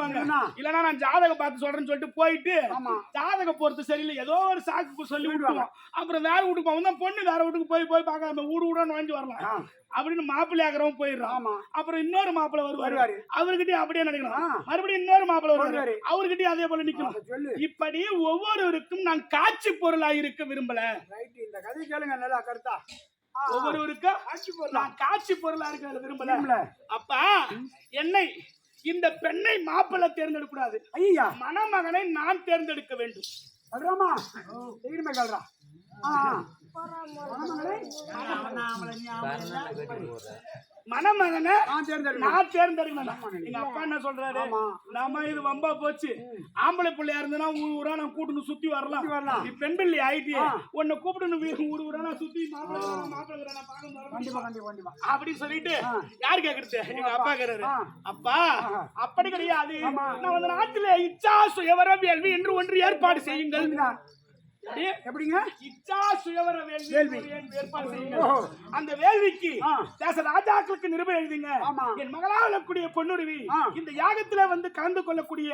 என்ன? இல்லனா நான் ஜாதகம் பார்த்து சொல்றேன்னு சொல்லிட்டு போயிட்டு. ஜாதக பொறுத்து சரியில்லை ஏதோ ஒரு சாக்கு சொல்லி விட்டுருவோம் அப்புறம் வேற வீட்டுக்கு போவோம் பொண்ணு வேற வீட்டுக்கு போய் போய் பார்க்க நம்ம வீடு வீட நுழைஞ்சு வரலாம். அப்படின்னு மாப்பிள்ளை ஆகிறவன் போயிடுறான். அப்புறம் இன்னொரு மாப்பிள்ளை வருவாரு. அவர்கிட்டயும் அப்படியே நினைக்கணும். மறுபடியும் இன்னொரு மாப்பிள்ளை வருவாரு. அவர்கிட்டயும் அதே போல நிக்கணும் இப்படி ஒவ்வொருவருக்கும் நான் காட்சி பொருளா இருக்க விரும்பல ரைட் இந்த கதை கேளுங்க நல்லா கருத்தா. ஒவ்வொருவருக்கும் காட்சி பொருளா? காட்சி பொருளா இருக்க விரும்பல. அப்பா என்னை இந்த பெண்ணை மாப்பிள்ளை தேர்ந்தெடுக்க கூடாது. ஐயா. மணமகனை நான் தேர்ந்தெடுக்க வேண்டும். ஆ ஆ. மணமகளே, மணமகனை? தேர்ந்தெடுக்கணும். நான் தேர்ந்தெடுக்கணும் எங்க அப்பா என்ன சொல்றாரு. நாம இது வம்பா போச்சு ஆம்பளை பிள்ளையா இருந்தனா ஊர் ஊரா நான் கூட்டணும் சுத்தி வரலாம் வரலாம். பெண் பிள்ளை ஆயிட்டியே ஆ. உன்னை கூப்பிடணும் வீ- ஊர் ஊரா நான் சுத்தி அப்படின்னு சொல்லிட்டு. யார் கேக்குறது எங்க அப்பா கேக்குறாரு. அப்பா. அப்படி கிடையாது. நான் வந்து நாட்டிலே இச்சா சுயவர வேள்வி என்று ஒன்று ஏற்பாடு செய்யுங்கள் எப்படிங்க இச்சா சுயவர வேள்வி ஏற்பாடு. அந்த வேள்விக்கு. தேச ராஜாக்களுக்கு நிருபம் எழுதுங்க. என் மகளாகக்கூடிய பொன்னுருவி ஆ. இந்த யாகத்துல வந்து கலந்து கொள்ளக்கூடிய.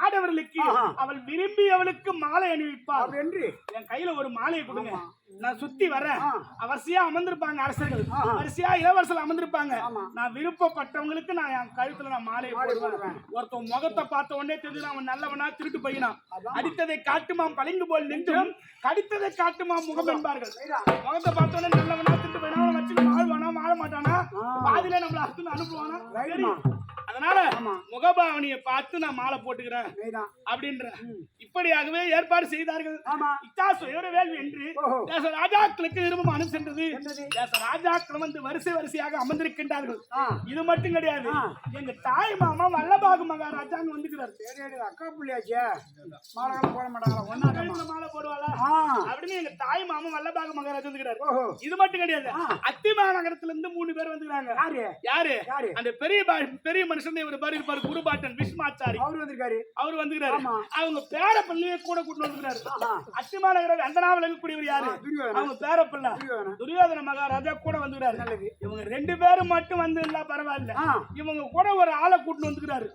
ஆடவர்களுக்கு. அவள் விரும்பி அவளுக்கு மாலை அணிவிப்பாள் அப்படி என்று என் கையில ஒரு மாலையை கொடுங்க நான் சுத்தி வரேன் ஆ. வரிசையா அமர்ந்திருப்பாங்க அரசர்கள். வரிசையா இளவரசர்கள் அமர்ந்திருப்பாங்க. நான் விருப்பப்பட்டவங்களுக்கு நான் என் கழுத்துல நான் மாலையை மாலை போடுவேன். ஒருத்தன் முகத்தை பார்த்த உடனே தெரிஞ்சு அவன் நல்லவனா திருட்டு பையனா. அடித்ததை காட்டுமாம் பளிங்கு போல் நின்றும் கடித்ததை காட்டுமாம் முகம் என்பார்கள். முகத்தை பார்த்த உடனே நல்லவனா திருட்டு பையனா வச்சு வாழ்வானா வாழ மாட்டானா. பாதியில நம்மள அறுத்து அனுப்புவானா. அதனால. முகபாவனியை பார்த்து நான் மாலை போட்டுக்கிறேன். அப்படின்ற. இப்படியாகவே ஏற்பாடு செய்தார்கள். ஆமா. இத்தாசு வேள்வி என்று. தேச ராஜாக்களுக்கு விரும்பம் அனு சென்றது? தேச ராஜாக்கள் வந்து வரிசை வரிசையாக அமர்ந்திருக்கின்றார்கள். இது மட்டும் கிடையாது. எங்க தாய் மாமா வல்லபாகு மகாராஜா அங்க வந்துக்கிறார் அக்கா புள்ளியாச்சே. மாலைகள் போட மாட்டாங்களா? ஒன்னாட்டமா கழுத்துல மாலை போடுவாளா? அப்படின்னு எங்க தாய் மாமா வல்லபாகு மகாராஜா வந்துக்கிறார். இது மட்டும் கிடையாது. அத்திமா நகரத்துல இருந்து மூணு பேர் வந்துக்கிறாங்க. யாரு? யாரு? யாரு? அந்த பெரிய பெரிய மனுஷன் இவர் பாரு இருப்பாரு குருபாட்டன் விஸ்மாச்சாரி அவரு வந்திருக்காரு. அவர் வந்துக்கிறாரு ஆமா. அவங்க பேர பிள்ளைய கூட கூட்டு வந்துக்கிறாரு ஆஹா. அத்திமா நகரம் அந்த நாவல் இருக்கக்கூடியவர் யாரு. அவங்க பேர பிள்ளை. துரியோதன மகாராஜா கூட வந்துக்கிறாரு. இவங்க ரெண்டு பேரும் மட்டும் வந்து இல்ல பரவாயில்ல. இவங்க கூட ஒரு ஆளை கூட்டு வந்துக்கிறாரு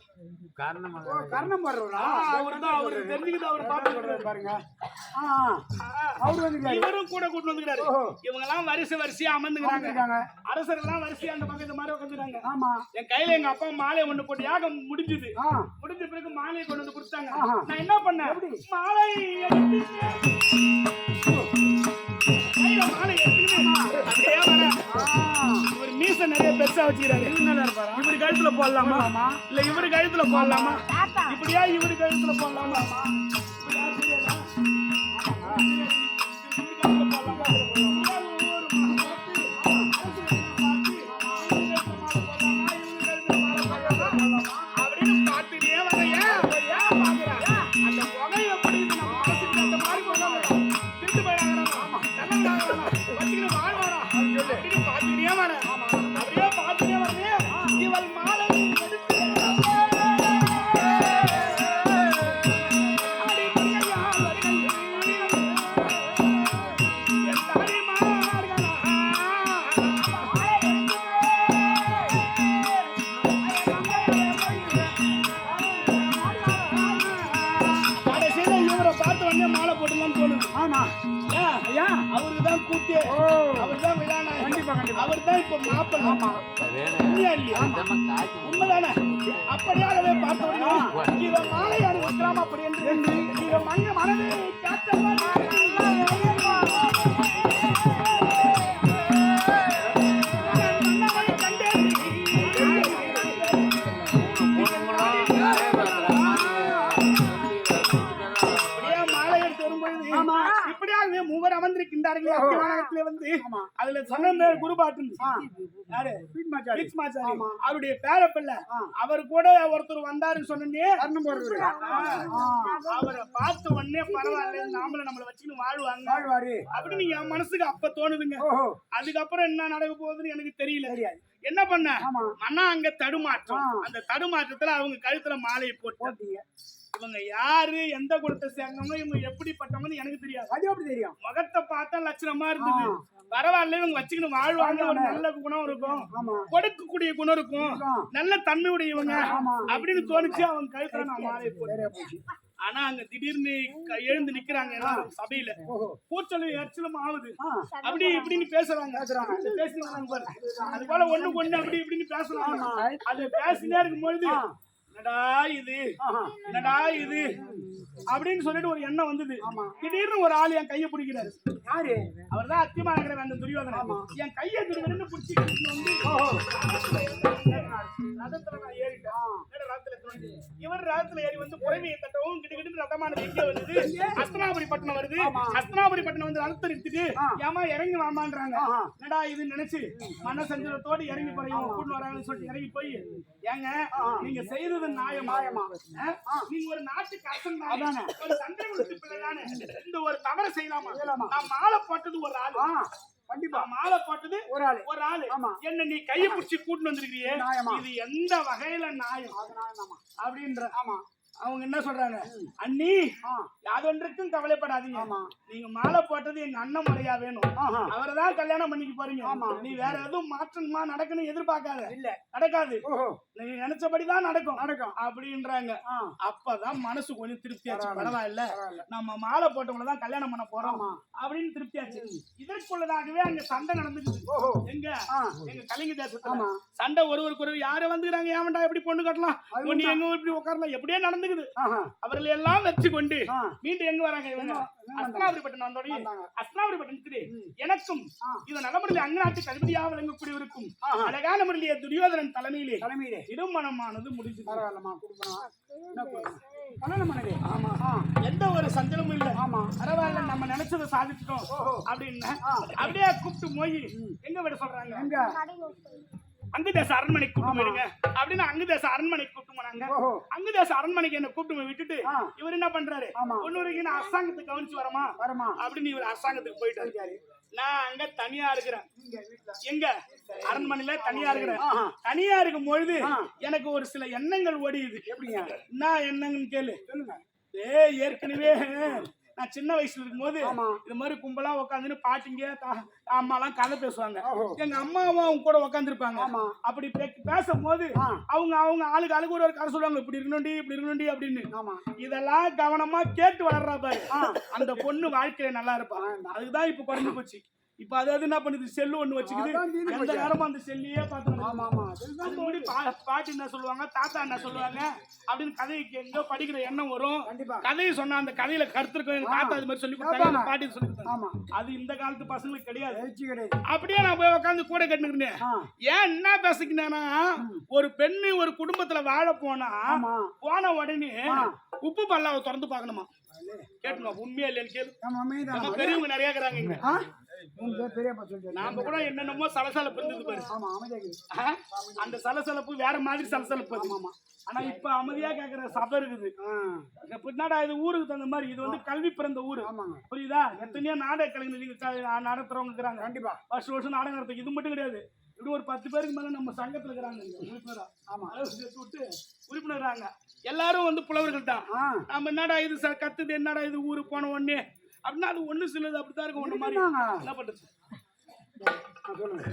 கர்ணம் அவரு. தான் அவரு தெரிஞ்சுக்கிட்டு அவரை பார்த்து பாருங்க. அவரு வந்திருக்காரு. இவரும் கூட கூட்டு வந்துக்கிறாரு. இவங்க எல்லாம் வரிசை வரிசையா அமர்ந்துக்கிறாங்க. அரசர் எல்லாம் வரிசையா அந்த பக்கம் இந்த மாதிரி உட்காந்துறாங்க ஆமா. என் கையில எங்க அப்பா மாலை ஒண்ணு போட்டு யாகம் முடிஞ்சது. முடிஞ்ச பிறகு மாலையை கொண்டு வந்து கொடுத்தாங்க. நான் என்ன பண்ணேன்? மாலை மாலை அப்படியே இவர் மீச நிறைய பெருசா வச்சுக்கிறாரு. இவரு கழுத்துல போடலாமா? இல்ல இவரு கழுத்துல போடலாமா? இப்படியா இவரு கழுத்துல போடலாமா? ஐயா அவருக்கு தான் கூத்தே. அவர் தான் விழாநாயகன். கண்டிப்பா கண்டிப்பா. அவர் தான் இப்ப மாப்பிள்ளை. உண்மையா இல்லையா? உண்மைதானே? அப்படியாகவே பார்த்த உடனே இவ மாலை அணிவிக்கலாம் அப்படி என்று இவ மங்க மனதை ஓஹோ. அத்திவானகத்திலே வந்து. அதுல சொன்ன குருபாட்டன். யாரு. அவருடைய பேரப்பிள்ளை. ஆ. அவர் கூட ஒருத்தர் வந்தாருன்னு சொன்னே அவரை பார்த்த உடனே பரவாயில்ல நாமளும் நம்மள வச்சுன்னு வாழ்வாங்க. வாழ்வாரு. அப்படின்னு என் மனசுக்கு அப்ப தோணுதுங்க. அதுக்கப்புறம் என்ன நடக்க போகுதுன்னு எனக்கு தெரியல. தெரியாது. என்ன பண்ண? மன்னா அங்க தடுமாற்றம். அந்த தடுமாற்றத்துல அவங்க கழுத்துல மாலையை போட்டு இவங்க யாரு எந்த குலத்தை சேர்ந்தவங்க இவங்க எப்படிப்பட்டவங்கன்னு எனக்கு தெரியாது. அது எப்படி தெரியும்? முகத்தை பார்த்தா லட்சணமா இருந்தது. பரவாயில்ல இவங்க வச்சுக்கணும் வாழ்வாங்க. ஒரு நல்ல குணம் இருக்கும். கொடுக்கக்கூடிய குணம் இருக்கும். நல்ல தன்மை உடையவங்க. அப்படின்னு தோணுச்சு. அவங்க கழுத்துல நான் சரியா போச்சு. ஆனா அங்க திடீர்னு எழுந்து நிக்கிறாங்க சபையில. கூச்சலும் எரிச்சலும் ஆகுது. அப்படி இப்படின்னு பேசுறாங்க. பேசுறாங்க. அது போல ஒண்ணு ஒண்ணு அப்படி இப்படின்னு பேசுறாங்க. அது பேசினே இருக்கும் பொழுது. என்னடா இது? என்னடா இது? அப்படின்னு சொல்லிட்டு ஒரு எண்ணம் வந்தது. ஆமா. திடீர்னு ஒரு ஆள் என் கையை பிடிக்கிறாரு. யாரு? அவர் தான் அத்தியமாகிற அந்த துரியோதனன். என் கையை திடீர்னு பிடிச்சி வந்து ரதத்துல நான் ஏறிட்டேன் என்னடா ரதத்துல இவர் ரதத்துல ஏறி வந்து புறவியை தட்டவும் கிட்ட கிட்ட ரதமானது எங்க வருது அஸ்தனாபுரி பட்டணம் வருது அஸ்தனாபுரி பட்டணம் வந்து ரதத்தை நிறுத்திட்டு ஏமா இறங்கி வாமான்றாங்க என்னடா இது நினைச்சு மன சஞ்சலத்தோடு இறங்கி போய் இவங்க கூட்டு வராங்கன்னு சொல்லிட்டு இறங்கி போய் ஏங்க நீங்க செய்தது நியாயமா ஆ? நீங்க ஒரு நாட்டுக்கு அரசன் தானே? ஒரு சந்திரகுலத்து பிள்ளை தானே இந்த ஒரு தவறை செய்யலாமா செய்யலாமா? நான் மாலை போட்டது ஒரு ஆளு கண்டிப்பா. மாலை போட்டது ஒரு ஆளு. ஒரு ஆளு. ஆமா. என்ன நீ கையை பிடிச்சி கூட்டிட்டு வந்திருக்கிறியே? இது எந்த வகையில நியாயம்? அப்படின்ற ஆமா. அவங்க என்ன சொல்றாங்க? அண்ணி யாதொன்றுக்கும் கவலைப்படாதீங்க. நீங்க மாலை போட்டது எங்க அண்ணன் முறையா வேணும். அவரை தான் கல்யாணம் பண்ணிக்க போறீங்க. நீ வேற எதுவும் மாற்றமா நடக்கணும் எதிர்பார்க்காத. இல்ல. நடக்காது. நீங்க நினைச்சபடிதான் நடக்கும். நடக்கும். அப்படின்றாங்க. அப்பதான் மனசு கொஞ்சம் திருப்தியாச்சு. பரவாயில்ல. நம்ம மாலை போட்டவங்கள தான் கல்யாணம் பண்ண போறோம். அப்படின்னு திருப்தியாச்சு. இதற்குள்ளதாகவே அங்க சண்டை நடந்துக்குது. எங்க? எங்க கலிங்க தேசத்துல. சண்டை ஒருவருக்கு ஒரு யாரு வந்துக்கிறாங்க? ஏன்டா எப்படி பொண்ணு கட்டலாம்? ஒண்ணு எங்க இப்படி உட்காரலாம்? எப்படியே நடந்துக்குது. ஆஹா. அவர்களை எல்லாம் வச்சு கொண்டு மீண்டும் எங்க வராங்க இவங்க? வந்தோடனே வந்தாங்க. அஸ்தனாபுரிப்பட்டினத்துக்கு எனக்கும். இது நலமுறையில் அங்கநாட்டுக்கு அதிபதியாக விளங்கக்கூடியவருக்கும். அழகான முறையிலே துரியோதனன் தலைமையிலே தலைமையிலே. திருமணமானது ஆ. எந்த ஒரு சஞ்சலமும் இல்ல. ஆமா. பரவாயில்ல நம்ம நினைச்சதை சாதிச்சிட்டோம் அப்படின்னு. அப்படியே கூப்பிட்டு போய் எங்க விட சொல்றாங்க? அங்கு தேச அரண்மனைக்கு கூப்பிட்டு போயிடுங்க அப்படின்னு அங்கு தேச அரண்மனைக்கு கூப்பிட்டு போனாங்க தேச அரண்மனைக்கு என்ன கூப்பிட்டு விட்டுட்டு. இவர் என்ன பண்றாரு? ஆமா. ஒன்னு நான் அரசாங்கத்துக்கு கவனிச்சு வரமா? வரமா. அப்படின்னு இவர் அரசாங்கத்துக்கு போயிட்டாரு. நான் அங்க தனியா இருக்கிறேன். எங்க? அரண்மனையில தனியா இருக்கிறேன். தனியா இருக்கும் பொழுது. எனக்கு ஒரு சில எண்ணங்கள் ஓடியுது எப்படிங்க? என்ன எண்ணங்கன்னு கேளு. சொல்லுங்க. ஏய் ஏற்கனவே நான் சின்ன வயசுல இருக்கும்போது. இது மாதிரி கும்பலா உட்காந்துன்னு பாட்டிங்க தா- அம்மாலாம் கதை பேசுவாங்க. எங்க அம்மாவும் அவங்க கூட உட்காந்துருப்பாங்க. அப்படி பே- பேசும்போது ஆ. அவங்க அவங்க ஆளுக்கு ஆளுக்கு ஒரு ஒரு கதை சொல்லுவாங்க. இப்படி இருக்கணும்டி இப்படி இருக்கணும்டி அப்படின்னு. இதெல்லாம் கவனமா கேட்டு வளர்றா பாரு. அந்த பொண்ணு வாழ்க்கையில நல்லா இருப்பா. அதுக்குதான் இப்ப குறைஞ்சு போச்சு. இப்ப அது என்ன பண்ணுது? செல்லு ஒண்ணு வச்சுக்குது. எந்த. நேரமும் அந்த செல்லையே பார்த்து பாட்டி என்ன சொல்லுவாங்க? தாத்தா என்ன சொல்லுவாங்க? அப்படின்னு கதைக்கு எங்கோ படிக்கிற எண்ணம் வரும். கதையை சொன்னா அந்த கதையில கருத்து இருக்கும் எங்க தாத்தா அது மாதிரி சொல்லி கொடுத்தாங்க. பாட்டி சொல்லி கொடுத்தாங்க. அது இந்த காலத்து பசங்களுக்கு கிடையாது. அப்படியே நான் போய் உட்காந்து கூட கட்டுக்கிறேன் ஏன் என்ன பேசிக்கினா ஒரு பெண்ணு ஒரு குடும்பத்துல வாழ போனா போன உடனே. உப்பு பல்லாவை திறந்து பார்க்கணுமா? கேட்டுமா உண்மையா இல்லையான்னு கேளு. நம்ம பெரியவங்க நிறைய இருக்கிறாங்க இங்க. நாம கூட என்னென்னமோ சலசலப்பு இருந்தது பாரு. ஆமா? அந்த சலசலப்பு வேற மாதிரி சலசலப்பு அது. ஆனா இப்ப அமைதியா கேக்குற சபை இருக்குது. பின்னாடா இது ஊருக்கு தகுந்த மாதிரி இது வந்து கல்வி பிறந்த ஊரு. புரியுதா? எத்தனையோ நாடக கலைஞர் நடத்துறவங்க இருக்கிறாங்க. கண்டிப்பா. வருஷம் வருஷம் நாடகம் நடத்த இது மட்டும் கிடையாது. இப்படி ஒரு பத்து பேருக்கு மேல நம்ம சங்கத்துல இருக்கிறாங்க இங்க உறுப்பினரா. ஆமா. அளவு சேர்த்து விட்டு உறுப்பினராங்க. எல்லாரும் வந்து புலவர்கள் தான். நம்ம என்னடா இது சார் கத்துது என்னடா இது ஊருக்கு போன உடனே? அப்படின்னா அது ஒண்ணு சிலது அப்படித்தான் இருக்கும் ஒண்ணு மாதிரி? என்ன பண்றது? ஆ, சொல்லுங்க.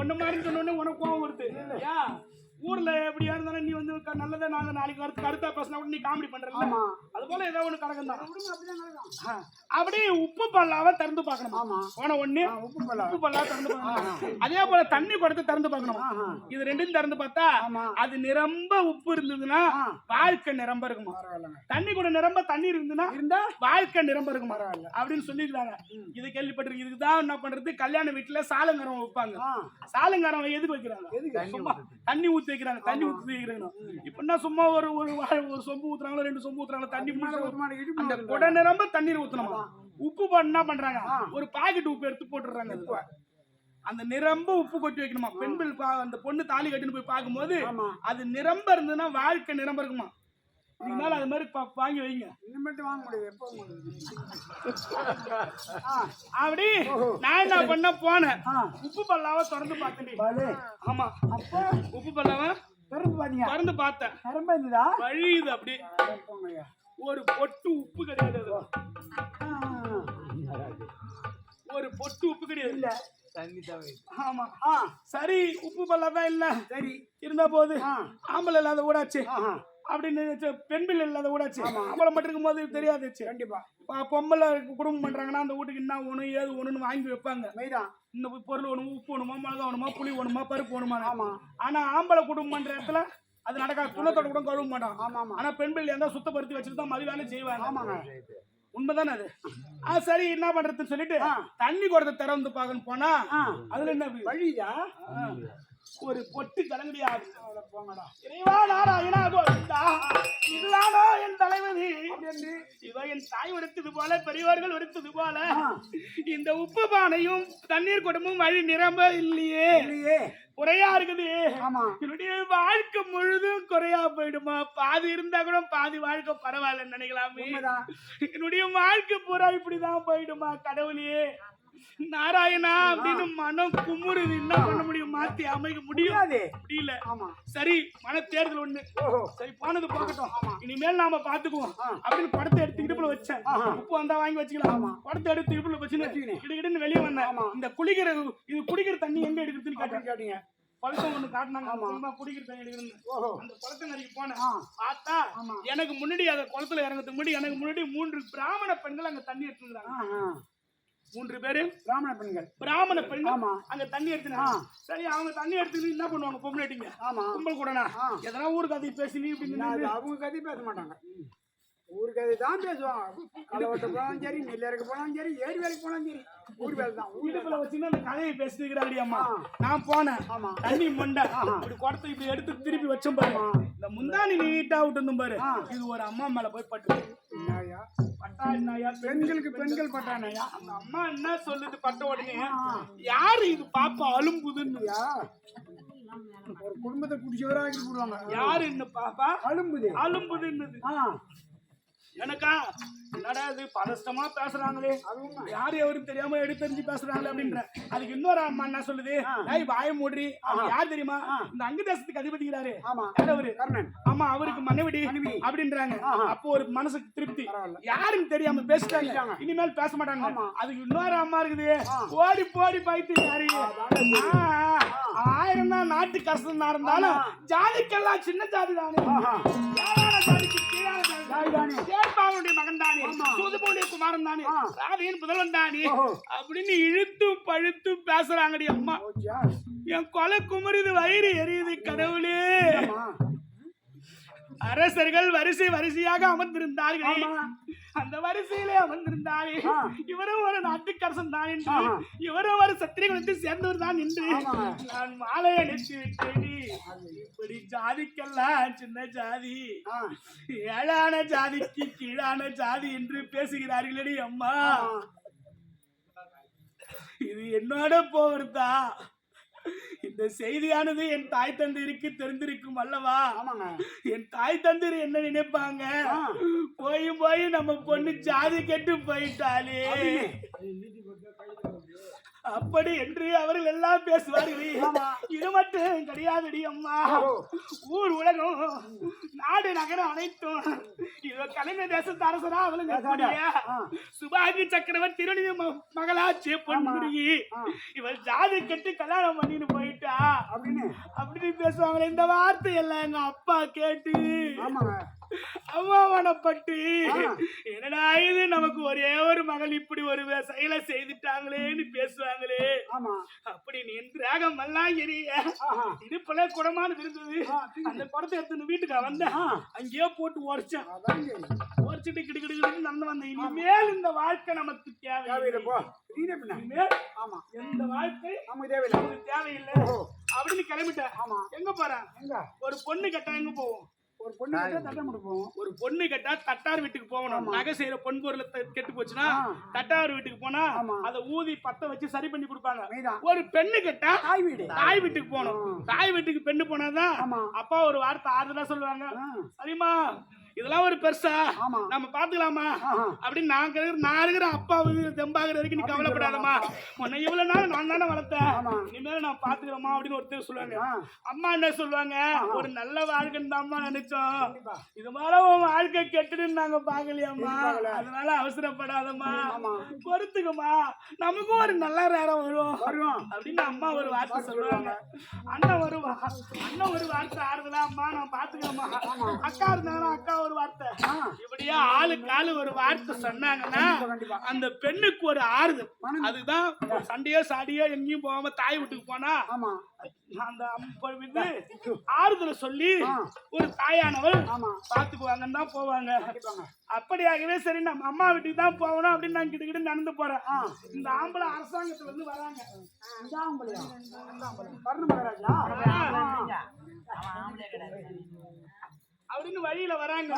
ஒண்ணு மாதிரி சொன்ன உடனே உனக்கு கோவம் வருது. ஏன்? ஊர்ல எப்படியா இருந்தாலும் நீ வந்து நல்லதா நாங்க நாளைக்கு கருத்து கருத்தா பேசினா கூட நீ காமெடி பண்றல ஆமா. அது போல ஏதோ ஒண்ணு கணக்கு தான். அப்படியே உப்பு பல்லாவை திறந்து பார்க்கணும். ஆமா. போன ஆ, உப்பு பல்லா உப்பு பல்லா திறந்து பார்க்கணும். அதே போல தண்ணி குடத்தை திறந்து பார்க்கணும். இது ரெண்டும் திறந்து பார்த்தா அது நிரம்ப உப்பு இருந்ததுன்னா. வாழ்க்கை நிரம்ப இருக்குமா? தண்ணி கூட நிரம்ப தண்ணி இருந்ததுன்னா இருந்தா வாழ்க்கை நிரம்ப இருக்குமா? அப்படின்னு சொல்லியிருக்காங்க. இது கேள்விப்பட்டிருக்கு இதுக்கு தான் என்ன பண்றது? கல்யாண வீட்டுல சாலங்கரம் வைப்பாங்க. சாலங்காரம் எதுக்கு வைக்கிறாங்க? தண்ணி ஊத்தி வைக்கிறாங்க. தண்ணி ஊத்தி வைக்கிறாங்க. இப்ப என்ன சும்மா ஒரு ஒரு சொம்பு ஊத்துறாங்களோ ரெண்டு சொம்பு ஊத்துறாங்களோ தண்ணி அந்த குடை நிரம்ப தண்ணீர் ஊத்தணுமா? உப்பு என்ன பண்றாங்க? ஒரு பாக்கெட் உப்பு எடுத்து போட்டுறாங்க அதுல. அந்த நிரம்ப உப்பு கொட்டி வைக்கணுமா? பெண்கள் அந்த பொண்ணு தாலி கட்டின்னு போய் பார்க்கும்போது அது நிரம்ப இருந்ததுன்னா வாழ்க்கை நிரம்ப இருக்குமா? இதுக்கு மேல அது மாதிரி வாங்கி வைங்க. இனிமேட்டு வாங்க முடியாது. எப்போ அப்படி நான் என்ன பண்ண போனேன்? உப்பு பல்லாவ திறந்து பார்த்தேன் ஆமா. அப்போ? உப்பு பல்லாவ திறந்து பாத்தீங்க திறந்து பார்த்தேன். இருந்ததா? வழியுது அப்படி. ஒரு பொட்டு உப்பு கிடையாது. ஒரு பொட்டு உப்பு கிடையாது. இல்ல. ஆமா. ஆ சரி உப்பு பல்லா தான் இல்ல? சரி. இருந்தா போது ஆ. ஆம்பளை இல்லாத ஊடாச்சு. அப்படின்னு பெண் பிள்ளை இல்லாத ஊடாச்சு. ஆம்பளை மட்டும் இருக்கும் போது தெரியாதுச்சு கண்டிப்பா பொம்பளை குடும்பம் பண்றாங்கன்னா அந்த வீட்டுக்கு என்ன ஒண்ணு ஏது ஒண்ணுன்னு வாங்கி வைப்பாங்க. மெய்தான் இந்த பொருள் வேணுமா உப்பு வேணுமா மிளகா வேணுமா புளி வேணுமா பருப்பு வேணுமா? ஆமா. ஆனா ஆம்பளை குடும்பம் பண்ற இடத்துல அது நடக்காது. துணத்தோட கூட கழுவ மாட்டான். ஆமா ஆமா ஆனா பெண் பிள்ளை இருந்தா சுத்தப்படுத்தி வச்சுட்டு தான் மறு வேலை செய்வாங்க. ஆமாங்க. உண்மைதானே அது? ஆ சரி என்ன பண்றதுன்னு சொல்லிட்டு. தண்ணி குடத்தை திறந்து பார்க்கணும் போனா அதுல என்ன? இருக்கு? ஒரு பொட்டு கலங்கடியாது இறைவா நாராயணா கோவிந்தா இதுதானோ என் அப்படின்னு இதோ என் தாய் உடுத்தது போல பெரியவர்கள் உடுத்தது போல. இந்த உப்பு பானையும் தண்ணீர் குடமும் வழி நிரம்ப இல்லையே. இல்லையே. குறையா இருக்குது. என்னுடைய வாழ்க்கை முழுதும் குறையா போயிடுமா? பாதி இருந்தா கூட பாதி வாழ்க்கை பரவாயில்லன்னு நினைக்கலாமே. என்னுடைய வாழ்க்கை பூரா இப்படிதான் போயிடுமா கடவுளே? நாராயணா அப்படின்னு மனம் குமுறுது. என்ன பண்ண முடியும்? மாத்தி அமைக்க முடியாது. முடியல. ஆமா. சரி மன தேர்தல் ஒண்ணு சரி போனது போகட்டும் இனிமேல் நாம பாத்துக்குவோம். அப்படின்னு படத்தை எடுத்து இடுப்புல வச்சேன். உப்பு வந்தா வாங்கி வச்சுக்கலாம். படத்தை எடுத்து இடுப்புல வச்சுன்னு. கிடுகிடுன்னு வெளியே வந்தேன். ஆமா. இந்த குளிக்கிற இது குடிக்கிற தண்ணி எங்க எடுக்கிறதுன்னு கேட்டேன். கேட்டீங்க. பழக்கம் ஒண்ணு காட்டினாங்க. சும்மா குடிக்கிற தண்ணி எடுக்கிறேன்னு. ஓஹோ. அந்த குளத்தை நதிக்கு போனேன். பார்த்தா ஆமா. எனக்கு முன்னாடி அந்த குளத்துல இறங்குறதுக்கு முன்னாடி எனக்கு முன்னாடி மூன்று பிராமண பெண்கள் அங்க தண்ணி ஆ. மூன்று பேரு பிராமண பெண்கள். பிராமண பெண்கள். ஆமா. அங்க தண்ணி எடுத்துனாங்க சரி அவங்க தண்ணி எடுத்துன்னு என்ன பண்ணுவாங்க? பொம்பளைட்டிங்க. ஆமா. கும்பல் கூடனா. எதனா ஊருக்கு கதை பேசி நீ இப்படி நான் நின்னு. அது அவங்க கதை பேச மாட்டாங்க. ஊர் கதை தான் பேசுவாங்க. களவட்ட போனாலும் சரி நெல்லருக்கு போனாலும் சரி ஏரி வேலைக்கு போனாலும் சரி ஊர் வேலை தான் ஊர் இடுப்புல வச்சுன்னு அந்த கதையை பேசிக்கிறாடி அம்மா. நான் போனேன். ஆமா. தண்ணி மொண்டை. இப்படி குடத்தை இப்படி எடுத்து திருப்பி வச்சோம் பாரு. ஆமா. இந்த முந்தானி நீட்டா விட்டு பாரு. இது ஒரு அம்மா மேல போய் பட்டு? பெண்களுக்கு பெண்கள் பட்டானையா? அந்த அம்மா என்ன சொல்லுது பட்ட உடனே? யாரு இது பாப்பா அலும்புதுன்னு ஐயா ஒரு குடும்பத்தை குடிச்சவராக்கி போடுவாங்க. யாரு இந்த பாப்பா? அலும்புது. அலும்புதுன்னுது. எனக்கா? என்னடா இது பதஷ்டமா பேசுறாங்களே. யாரு எவரும் தெரியாம எடுத்து தெரிஞ்சு பேசுறாங்களே அப்படின்ற. அதுக்கு இன்னொரு அம்மா என்ன சொல்லுது? டேய் வாய மூடி அவர் யார் தெரியுமா? இந்த அங்க தேசத்துக்கு அதிபதிக்கிறாரு ஆமா. யார் அவரு கர்ணன். ஆமா அவருக்கு மனைவிடி மனைவி. அப்படின்றாங்க. அப்போ ஒரு மனசுக்கு திருப்தி. யாருன்னு தெரியாம பேசிட்டாங்க. இனிமேல் பேச மாட்டாங்க. அதுக்கு இன்னொரு அம்மா இருக்குது. ஓடி போடி பைத்து யாரு ஆயிரம் தான் நாட்டு கஷ்டம் இருந்தாலும் ஜாதிக்கெல்லாம் சின்ன ஜாதி தானே மகன் தானே. சூதுபவுடைய குமாரன் தானே. ராதையின் புதல்வன் தானே. அப்படின்னு இழுத்து பழுத்து பேசுறாங்கடி அம்மா. என் கொலை குமரிது வயிறு எரியுது கடவுளே. அரசர்கள் வரிசை வரிசையாக அமர்ந்திருந்தார்கள். அந்த வரிசையிலே அமர்ந்திருந்தாரே ஆ. இவரும் ஒரு நாட்டுக்கரசன் தான் என்று. இவரும் ஒரு சத்திரிய குலத்தை சேர்ந்தவர் தான் என்று. நான் மாலை அணித்து விட்டேன் இப்படி ஜாதிக்கெல்லாம் சின்ன ஜாதி ஏழான ஜாதிக்கு கீழான ஜாதி என்று பேசுகிறார்களடி அம்மா. இது என்னோட போகிறதா இந்த செய்தியானது என் தாய் தந்தையருக்கு தெரிந்திருக்கும் அல்லவா? என் தாய் தந்தர் என்ன நினைப்பாங்க. போய் போய் நம்ம பொண்ணு ஜாதி கெட்டு போயிட்டாளே அப்படி என்று அவர்கள் எல்லாம் பேசுவார்கள். இது மட்டும் கிடையாதுடி அம்மா. ஊர் உலகம் நாடு நகரம் அனைத்தும். இவ கலைஞர் தேசத்து அரசரா அவளுங்க. சுபாகி சக்கரவர்த்தி திருநி மகளாச்சி பொன்முருகி. இவள் ஜாதி கெட்டு கல்யாணம் பண்ணிட்டு போயிட்டா. அப்படின்னு. அப்படின்னு பேசுவாங்களே இந்த வார்த்தை எல்லாம் எங்க அப்பா கேட்டு. அவமானப்பட்டு. என்னடா இது? நமக்கு ஒரே ஒரு மகள் இப்படி ஒரு செயலை செய்துட்டாங்களேன்னு பேசுவாங்களே. அப்படி நீ ராகம் ஆஹா இடுப்புல குடமான தூக்கி. அந்த குடத்தை எடுத்து வீட்டுக்கு வந்தேன். அங்கேயே போட்டு உரைச்சேன். உரைச்சிட்டு கிடு கிடு கிடுன்னு நடந்து வந்தேன். இனிமேல் இந்த வாழ்க்கை நமக்கு பின்ன. இனிமேல் ஆமா. எந்த வாழ்க்கை நமக்கு தேவையில்லை. நமக்கு தேவையில்லை. அப்படின்னு கிளம்பிட்டேன். ஆமா. எங்க போறேன்? எங்க? ஒரு பொண்ணு கட்டா எங்க போவோம்? ஒரு பொண்ணு கிட்ட தட்டம் போவோம் ஒரு பொண்ணு கேட்டா தட்டார் வீட்டுக்கு போகணும். நகை செய்யற பொன் பொருளை கெட்டு போச்சுன்னா. தட்டார் வீட்டுக்கு போனா. அதை ஊதி பத்த வச்சு சரி பண்ணி கொடுப்பாங்க. ஒரு பெண்ணு கேட்டா தாய் வீடு. தாய் வீட்டுக்கு போகணும். தாய் வீட்டுக்கு பெண்ணு போனாதான் அப்பா ஒரு வார்த்தை ஆறுதலா சொல்லுவாங்க. சரிம்மா இதெல்லாம் ஒரு பெருசா. நம்ம பாத்துக்கலாமா. அப்படின்னு நான் நான் இருக்கிற அப்பா தெம்பாகிற வரைக்கும் நீ கவலைப்படாதம்மா. உன்னை இவ்வளவு நாள் நான் தானே வளர்த்தேன். இனிமேல் நான் பாத்துக்கிறோமா அப்படின்னு ஒருத்தர் சொல்லுவாங்க. அம்மா என்ன சொல்லுவாங்க? ஒரு நல்ல வாழ்க்கைன்னு தான் அம்மா நினைச்சோம். இது மாதிரி உன் வாழ்க்கை கெட்டுன்னு நாங்க பாக்கலையாம்மா. அதனால அவசரப்படாதம்மா. பொறுத்துக்கம்மா. நமக்கும் ஒரு நல்ல நேரம் வரும். வருவோம் அப்படின்னு அம்மா ஒரு வார்த்தை சொல்லுவாங்க. அண்ணன் ஒரு அண்ணன் ஒரு வார்த்தை ஆறுதலா அம்மா நான் பாத்துக்கம்மா அக்கா இருந்தாங்கன்னா அக்கா ஒரு வார்த்தை. இப்படியே ஆளுக்கு ஆளு ஒரு வார்த்தை சொன்னாங்கன்னா. அந்த பெண்ணுக்கு ஒரு ஆறுதல். அதுதான் சண்டையோ சாடியோ எங்கேயும் போகாம தாய் வீட்டுக்கு போனா ஆமா. அந்த வந்து ஆறுதலை சொல்லி. ஒரு தாயானவள் பாத்துக்குவாங்கன்னு தான் போவாங்க. அப்படியாகவே சரி நம்ம அம்மா வீட்டுக்கு தான் போகணும் அப்படின்னு நான் கிட்ட கிட்ட நடந்து போறேன். இந்த ஆம்பளை அரசாங்கத்துல இருந்து வராங்க. கர்ண மகாராஜா? அப்படின்னு வழியில வராங்க.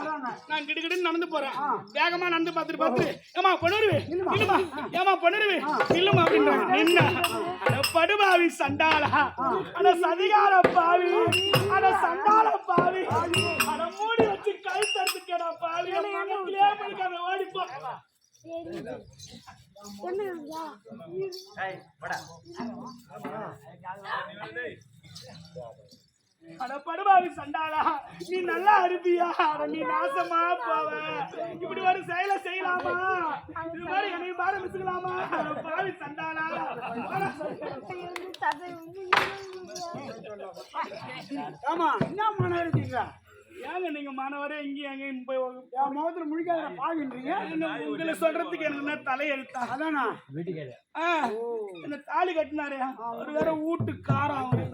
நான் கிடுகிடுன்னு நடந்து போறேன். வேகமா நடந்து பார்த்துட்டு பார்த்துட்டு ஏமா பொண்ணுருவே? நில்லுமா? ஏமா பொண்ணுருவே? நில்லுமா அப்படின்றாங்க. அட படுபாவி சண்டாளா. அட சதிகார பாவி அட சண்டாள பாவி அட மூடி வச்சு கை தடுத்துக்கடா பாவி. ஓடிப்போ அட படுபாவி சண்டாளா. நீ நல்லா இருப்பியா? நீ நாசமா போவ. இப்படி ஒரு செயலை செய்யலாமா? இது மாதிரி என்னை அட பாவி சண்டாளா. ஆமா என்ன மனம் இருக்கீங்க? ஏங்க நீங்க மாணவரே இங்கேயும் அங்கேயும் போய் ஒரு- என் முகத்துல முழிக்காத என்ன உங்களை சொல்றதுக்கு எனக்கு என்ன தலையெழுத்தா அதானா ஆ, என்ன தாலி கட்டினாரு அவர் வேற வீட்டு காரம் அவரு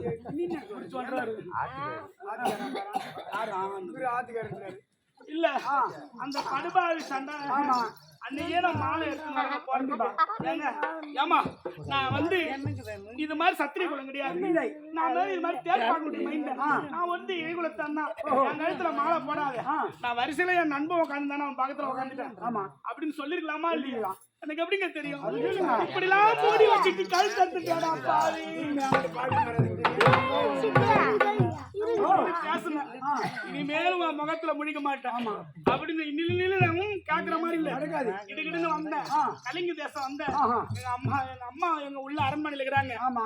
சொல்றாரு ஆத்துக்காரர் இல்ல அந்த படுபாவி சண்டை ஆமா. அன்னைக்கே நான் மாலை எடுத்து போறேன் ஏங்க ஏமா நான் வந்து இது மாதிரி சத்திரி குளம் கிடையாது. நான் வந்து இது மாதிரி தேர் பார்க்க மைண்ட் நான் வந்து இழிகுலத்தான் என் கழுத்துல மாலை போடாத. நான் வரிசையில என் நண்பன் உட்காந்து அவன் பக்கத்துல உட்காந்துட்டேன் ஆமா. அப்படின்னு சொல்லிருக்கலாமா இல்லையா? எனக்கு எப்படிங்க தெரியும்? இப்படிலாம் மூடி வச்சுட்டு கழுத்து இனிமேல் உன் முகத்துல முழிக்க மாட்டேன் அப்படின்னு இன்னும் கேக்குற மாதிரி இல்ல. இடுகிடுன்னு வந்தேன். கலிங்க தேசம் வந்தேன். எங்க அம்மா எங்க அம்மா எங்க உள்ள அரண்மனையில இருக்கிறாங்க. ஆமா.